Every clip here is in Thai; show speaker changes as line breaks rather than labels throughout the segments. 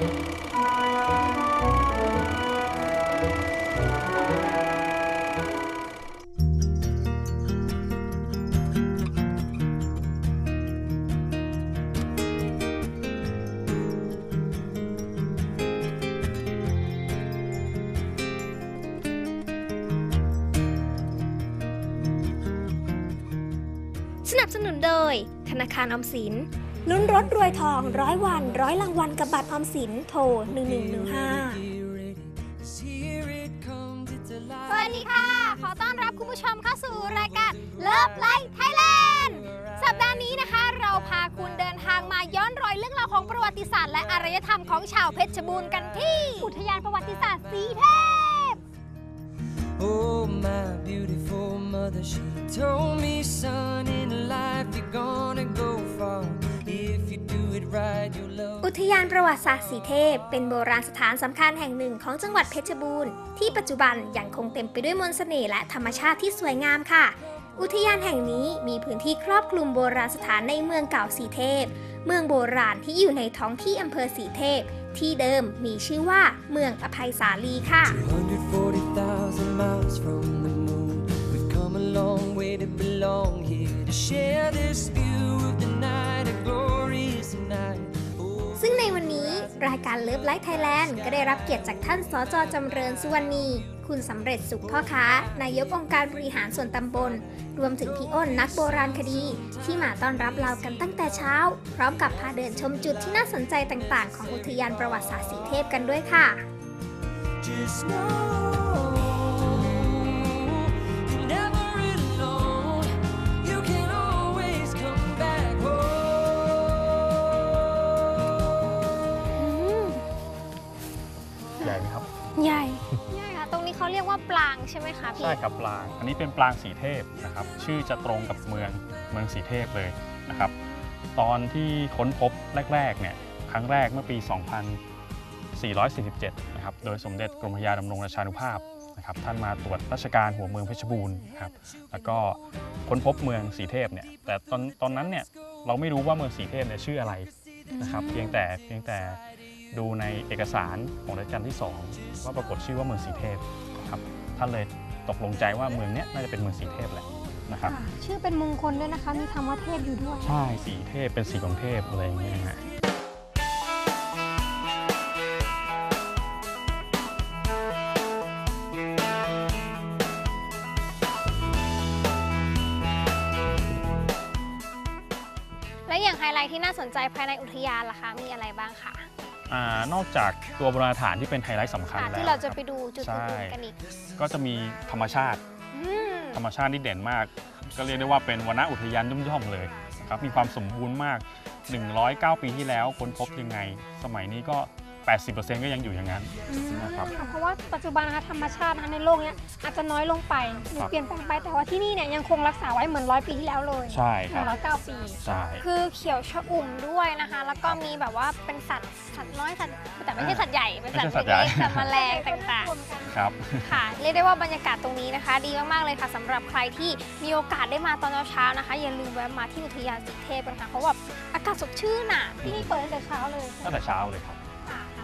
สนับสนุนโดย ธนาคารออมสิน ลุ้นรถรวยทองร้อยวันร้อยรางวัลกับบัตรออมสินโทร 1115
สวัสดีค่ะ ขอต้อนรับคุณผู้ชมเข้าสู่รายการเลิฟไลฟ์ไทยแลนด์สัปดาห์นี้นะคะ เราพาคุณเดินทางมาย้อนรอยเรื่องราวของประวัติศาสตร์ และอารยธรรมของชาวเพชรบูรณ์กันที่ อุทยานประวัติศาสตร์สีเทพ
Oh, my beautiful mother, she told me, son,
อุทยานประวัติศาสตร์สีเทพ เป็นโบราณสถานสำคัญแห่งหนึ่งของจังหวัดเพชรบูรณ์ที่ปัจจุบันยังคงเต็มไปด้วยมนต์เสน่ห์และธรรมชาติที่สวยงามค่ะ อุทยานแห่งนี้มีพื้นที่ครอบคลุมโบราณสถานในเมืองเก่าสีเทพ เมืองโบราณที่อยู่ในท้องที่อำเภอสีเทพ ที่เดิมมีชื่อว่าเมืองอภัยสาลีค่ะ
240,000 miles from the moon. We've come a long way to belong here to share this view
รายการเลิฟไลฟ์ไทยแลนด์ก็ได้รับเกียรติจากท่านสจจำเริญสุวรรณี คุณสำเร็จสุขพ่อค้า นายกองค์การบริหารส่วนตำบล รวมถึงพี่อ้นนักโบราณคดี ที่มาต้อนรับเรากันตั้งแต่เช้า พร้อมกับพาเดินชมจุดที่น่าสนใจต่างๆ ของอุทยานประวัติศาสตร์สีเทพกันด้วยค่ะ
just know
คะ
พี่
ใช่ครับปลาง อันนี้เป็นปลางสีเทพนะครับ ชื่อจะตรงกับเมืองเมืองสีเทพเลยนะครับ ตอนที่ค้นพบแรกๆเนี่ยครั้งแรกเมื่อปี 2447 นะครับ โดยสมเด็จกรมพระยาดำรงราชานุภาพนะครับ ท่านมาตรวจราชการหัวเมืองเพชรบูรณ์ครับ แล้วก็ค้นพบเมืองสีเทพเนี่ย แต่ตอนตอนนั้นเนี่ยเราไม่รู้ว่าเมืองสีเทพเนี่ยชื่ออะไรนะครับ เพียงแต่เพียงแต่ดูในเอกสารของรัชกาลที่สองว่าปรากฏชื่อว่าเมืองสีเทพครับท่านเลย ตกลงใจว่าเมืองเนี้ยน่าจะเป็นเมืองสีเทพแหละนะครับ
ชื่อเป็นมงคลด้วยนะคะ มีคำว่าเทพอยู่ด้วย
ใช่สีเทพเป็นสีของเทพอะไรอย่างเงี้ยฮะ
และอย่างไฮไลท์ที่น่าสนใจภายในอุทยานล่ะคะ มีอะไรบ้างคะ
อ่านอกจากตัวโบราณสถานที่เป็นไฮไลท์สำคัญ
ค่ะ
แล้ว
ที่เราจะ
คบ
ไปดูจุด
ใช่
อื่นๆกันอีก
ก็จะมีธรรมชาติ
อืม
ธรรมชาติที่เด่นมาก ก็เรียกได้ว่าเป็นวนอุทยานย่อมๆเลยนะครับมีความสมบูรณ์มาก 109 ปีที่แล้วค้นพบยังไง สมัยนี้ก็ 80%ก็ยังอยู่อย่างนั้นนะครับ
ค่ะเพราะว่าปัจจุบันนะคะธรรมชาตินะคะในโลกเนี้ยอาจจะน้อยลงไปหรือ
ครับ
เปลี่ยนแปลงไปแต่ว่าที่นี่เนี่ยยังคงรักษาไว้เหมือนร้อยปีที่แล้วเลย
ใช่ค
ห
รับ
นึ่งร้อยเก้าปี
ใช่
คือเขียวชอุ่มด้วยนะคะ แล้วก็มีแบบว่าเป็นสัตว์สัตว์น้อยสัตว์แต่ไม่ใช่สัตว์ใหญ่เป็นสัตว์
ไม่ใช่สัตว์ใหญ่
เล็กๆสัตว์แมลงต่างๆ
ครับ
ค่ะ เรียกได้ว่าบรรยากาศตรงนี้นะคะ ดีมากๆเลยค่ะสำหรับใครที่มีโอกาสได้มาตอนเช้าๆนะคะ อย่าลืมแวะมาที่อุทยานสีเทพกันค่ะเพราะว่าอากาศสดชื่นอะ
ที่นี่เปิดตั้งแต่เช้าเลย
ตั้งแต่เช้าเลยครับ
ค่ะ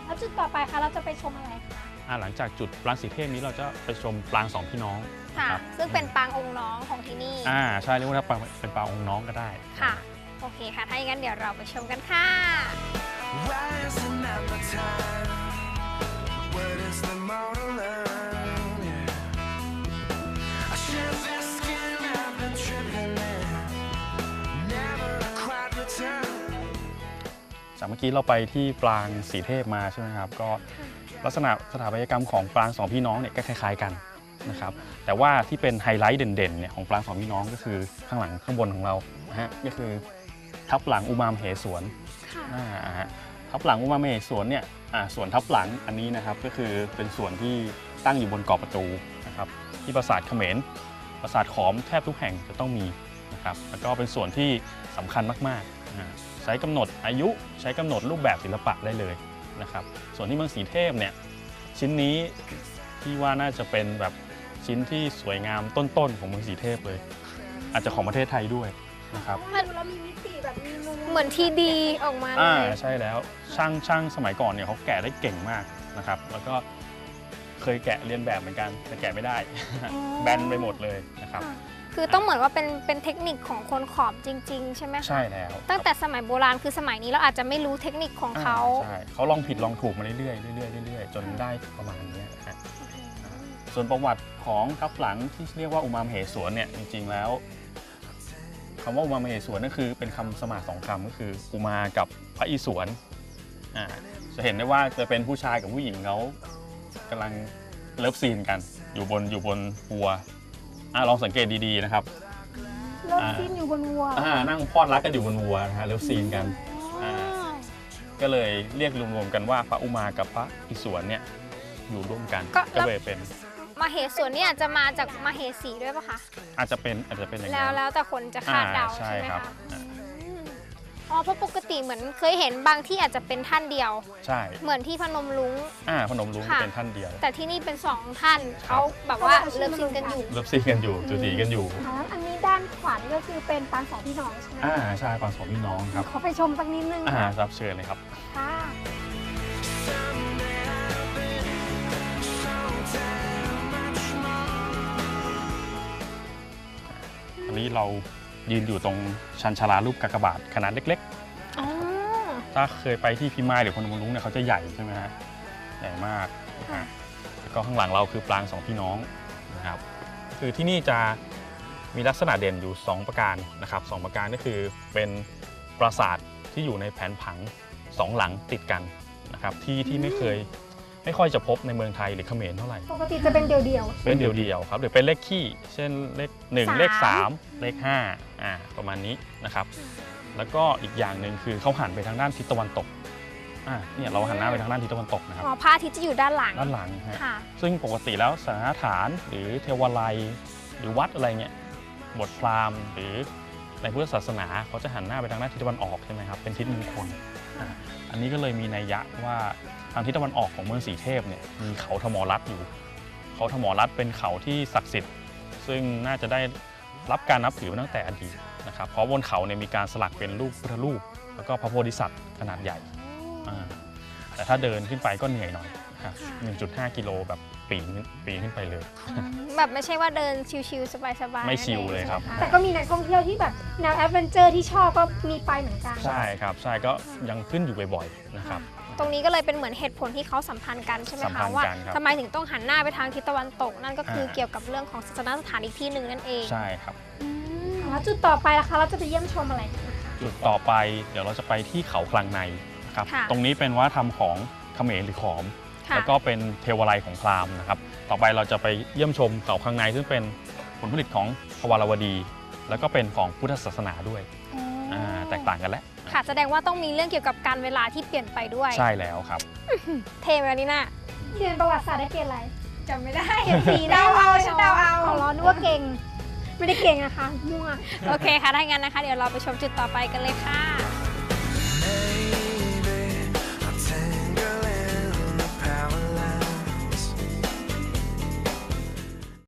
แล้วจุดต่อไปคะเราจะไปชมอะไรคะ
อ่าหลังจากจุดปรางสีเทพนี้เราจะไปชมปรางสองพี่น้อง
ค่ะ
ครับ
ซึ่งเป็นปางองค์น้องของที่นี่
อ่าใช่เรียกว่าปรางเป็นปรางองค์น้องก็ได้
ค่ะ โอเคค่ะ ถ้าอย่างนั้นเดี๋ยวเราไปชมกันค่ะ
Rising at the time.
จากเมื่อกี้เราไปที่ปรางสีเทพมาใช่ไหมครับ ก็ลักษณะสถาปัตยกรรมของปรางสองพี่น้องเนี่ยก็คล้ายๆกันนะครับ แต่ว่าที่เป็นไฮไลท์เด่นๆเนี่ยของปรางสองพี่น้องก็คือข้างหลังข้างบนของเรานะฮะก็คือทับหลังอุมามเหสวนอ่าฮะทับหลังอุมามเหสวนเนี่ยอ่าส่วนทับหลังอันนี้นะครับก็คือเป็นส่วนที่ตั้งอยู่บนเกาะประตูนะครับที่ปราสาทเขมรปราสาทขอมแทบทุกแห่งจะต้องมีนะครับแล้วก็เป็นส่วนที่สำคัญมากๆอ่า ใช้กำหนดอายุใช้กำหนดรูปแบบศิลปะได้เลยนะครับ ส่วนที่เมืองสีเทพเนี่ยชิ้นนี้ที่ว่าน่าจะเป็นแบบชิ้นที่สวยงามต้นๆของเมืองสีเทพเลย อาจจะของประเทศไทยด้วยนะครับ
มันเรามีมิติแบบมีมุม
เหมือนทีดีออกมาเล
อ่ายใช่แล้วช่างช่างสมัยก่อนเนี่ยเขาแกะได้เก่งมากนะครับ แล้วก็เคยแกะเรียนแบบเหมือนกันแต่แกะไม่ได้ แบนไปหมดเลยนะครับ
คือต้องเหมือนว่าเป็นเป็นเทคนิคของคนขอบจริง ๆ ใช่ไหมคะ
ใช่แล้ว
ตั้งแต่สมัยโบราณคือสมัยนี้เราอาจจะไม่รู้เทคนิคของ
อ่
เขา
ใช่เขาลองผิดลองถูกมาเรื่อยๆเรื่อยๆเรื่อยๆจนได้ประมาณเนี้ยนะฮะส่วนประวัติของทับหลังที่เรียกว่าอุมามเหสวนเนี่ยจริงๆแล้วคำว่าอุมามเหสวนนั่นคือเป็นคำสมาสองคำก็คืออุมากับพระอิศวรอ่าจะเห็นได้ว่าจะเป็นผู้ชายกับผู้หญิงเขากำลังเลิฟซีนกันอยู่บนอยู่บนวัว อะลองสังเกตดีๆนะครับ
เริ่มสิ้นอยู่บนวัว
อ่านั่งพอดรักกันอยู่บนวัวนะฮะเลิฟซีนกัน อ่า ก็เลยเรียกรวมๆกันว่าพระอุมากับพระอิศวรเนี่ยอยู่ร่วมกัน
ก็
ก็เลยเป็น
มาเหสวนเนี่ยอาจจะมาจากมาเหสีด้วยปะคะ
อาจจะเป็นอาจจะเป็นอย่าง
แล้ว
นั้น
แล้วแต่คนจะคาดเดา
อ่
ใช่ไหม
ครับ
คะ
อ่า
อ๋อเพราะปกติเหมือนเคยเห็นบางที่อาจจะเป็นท่านเดียว
ใช่
เหมือนที่พนมลุง
อ่าพนมรุ้ง
ค่ะ
เป็นท่านเดียว
แต่ที่นี่เป็นสองท่านเขาแบบว่าเลิฟซินกันอยู่
เลิฟซีนกันอยู่จุตีกันอยู่
อ๋ออันนี้ด้านขวานี่ก็คือเป็นปางสองพี่น้องใช่ไหม
อ่าใช่ปางสองพี่น้องครับ
ขอไปชมสักนิดนึง
อ่า
ค่ะ
รับเชิญเลยครับ
ค่ะ
อันนี้เรา ยืนอยู่ตรงชันชาลารูปกากบาทขนาดเล็ก
อ๋อ
ๆ ถ้าเคยไปที่พิมายหรือพนมรุ้งเนี่ยเขาจะใหญ่ใช่ไหมฮะใหญ่มากนะฮะแล้วก็ข้างหลังเราคือปรางสองพี่น้องนะครับคือที่นี่จะมีลักษณะเด่นอยู่ 2 ประการนะครับสองประการก็คือเป็นปราสาทที่อยู่ในแผนผังสองหลังติดกันนะครับที่ที่ไม่เคยไม่ค่อยจะพบในเมืองไทยหรือเขมรเท่าไหร่
ปกติจะเป็นเดี่ยวๆ
เป็นเดียวๆครับหรือเป็นเลขคี่เช่นเลข1เลข
สาม
3เลข5 อ่าประมาณนี้นะครับ แล้วก็อีกอย่างหนึ่งคือเขาหันไปทางด้านทิศตะวันตกอ่าเนี่ยเราหันหน้าไปทางด้านทิศตะวันตกนะครับ
อ๋อพระอาทิตย์จะอยู่ด้านหลัง
ด้านหลังฮะ
ค่ะ
ซึ่งปกติแล้วสถานฐานหรือเทวาลัย หรือวัดอะไรเงี้ยบทพราหมณ์หรือในพุทธศาสนาเขาจะหันหน้าไปทางด้านทิศตะวันออกใช่ไหมครับเป็นทิศมงคลอะอันนี้ก็เลยมีนัยยะว่าทางทิศตะวันออกของเมืองสีเทพเนี่ยมีเขาธมรัตน์อยู่ เขาธมรัตน์เป็นเขาที่ศักดิ์สิทธิ์ ซึ่งน่าจะได้ รับการนับถือมาตั้งแต่อดีตนะครับเพราะบนเขาเนี่ยมีการสลักเป็นรูปพุทธรูป แล้วก็พระโพธิสัตว์ขนาดใหญ่อ่าแต่ถ้าเดินขึ้นไปก็เหนื่อยหน่อยนะครับ1.5 กิโลแบบปีนขึ้นปีนขึ้นไปเลย
แบบไม่ใช่ว่าเดินชิวๆสบายๆ
ไม่ชิวเลยครับ
แต่ก็มีนักท่องเที่ยวที่แบบแนวแอดเวนเจอร์ที่ชอบก็มีไปเหมือนกัน
ใช่ครับ ใช่ก็ยังขึ้นอยู่บ่อยๆนะครับ
ตรงนี้ก็เลยเป็นเหมือนเหตุผลที่เขาสัมพันธ์กันใช่ไหม
สัมพั
คะ
นธ์
ว่า
กันครับ
ทำไมถึงต้องหันหน้าไปทางทิศตะวันตก นั่นก็คือ
อ่า
เกี่ยวกับเรื่องของศาสนสถานอีกที่หนึ่งนั่นเอง
ใช่ครับ
แล้วจุดต่อไปล่ะคะ เราจะไปเยี่ยมชมอะไรกันคะ
จุดต่อไปเดี๋ยวเราจะไปที่เขาคลังในนะครับ
ค่ะ
ตรงนี้เป็นวัฒนธรรมของเขมรหรือขอม
ค่ะ
แล้วก็เป็นเทวาลัยของพราหมณ์นะครับ ต่อไปเราจะไปเยี่ยมชมเขาคลังในซึ่งเป็นผลผลิตของพวารวดี แล้วก็เป็นของพุทธศาสนาด้วยอ่า แตกต่างกันแล้ว
ค่ะ แสดงว่าต้องมีเรื่องเกี่ยวกับการเวลาที่เปลี่ยนไปด้วย
ใช่แล้วครับ
เทไหมอันนี่น่ะ
เรียนประวัติศาสตร์ได้เกรดอะไร
จำไม่ได้
เกรดสีได้เอาฉันเดาเอาเอาล้อนึกว่าเก่ง ไม่ได้เก่งนะคะมั่ว
โอเคค่ะถ้างั้นนะคะ เดี๋ยวเราไปชมจุดต่อไปกันเลยค่ะ
Hey,